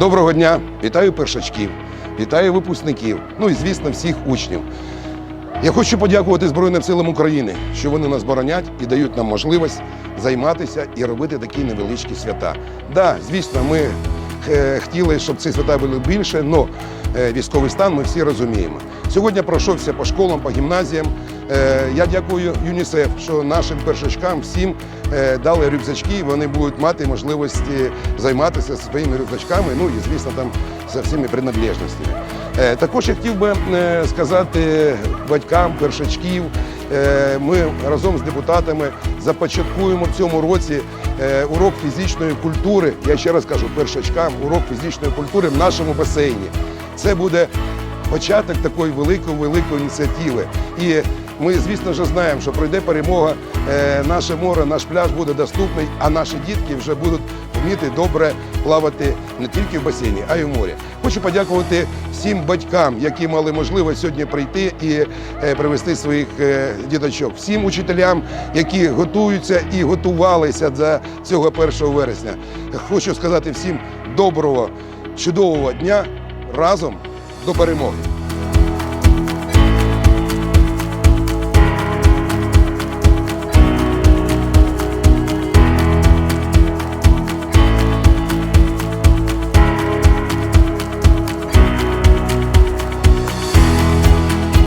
Доброго дня! Вітаю першачків, вітаю випускників, ну і звісно всіх учнів. Я хочу подякувати Збройним силам України, що вони нас боронять і дають нам можливість займатися і робити такі невеличкі свята. Да, звісно, ми е, хотіли, щоб ці свята були більше, але військовий стан ми всі розуміємо. Сьогодні пройшовся по школам, по гімназіям. Е, Я дякую ЮНІСЕФ, що нашим першачкам всім е, дали рюкзачки, вони будуть мати можливості займатися своїми рюкзачками, ну і звісно там за всіми принадлежностями. Е, Також я хотів би сказати батькам першачків. Ми разом з депутатами започаткуємо в цьому році урок фізичної культури. Я ще раз кажу, першачкам урок фізичної культури в нашому басейні. Це буде початок такої великої великої ініціативи. І ми, звісно ж, знаємо, що пройде перемога, е, наше море, наш пляж буде доступний, а наші дітки вже будуть вміти добре плавати не тільки в басейні, а й у морі. Хочу подякувати всім батькам, які мали можливість сьогодні прийти і е, привезти своїх е, діточок, всім учителям, які готуються і готувалися до цього 1 вересня. Хочу сказати всім доброго, чудового дня разом до перемоги.